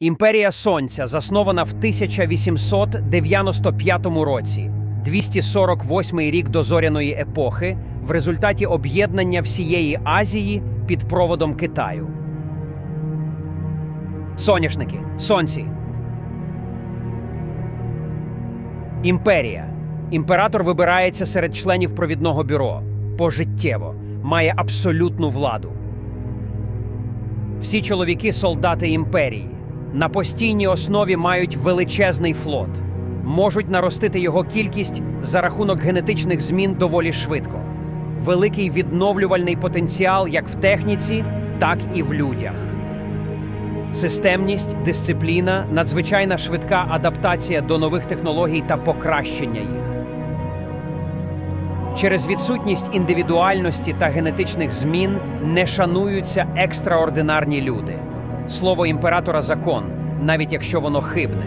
Імперія Сонця заснована в 1895 році, 248 рік до зоряної епохи, в результаті об'єднання всієї Азії під проводом Китаю. Соняшники, сонці. Імперія. Імператор вибирається серед членів провідного бюро. Пожиттєво. Має абсолютну владу. Всі чоловіки солдати імперії. На постійній основі мають величезний флот. Можуть наростити його кількість за рахунок генетичних змін доволі швидко. Великий відновлювальний потенціал як в техніці, так і в людях. Системність, дисципліна, надзвичайна швидка адаптація до нових технологій та покращення їх. Через відсутність індивідуальності та генетичних змін не шануються екстраординарні люди. Слово імператора закон, навіть якщо воно хибне.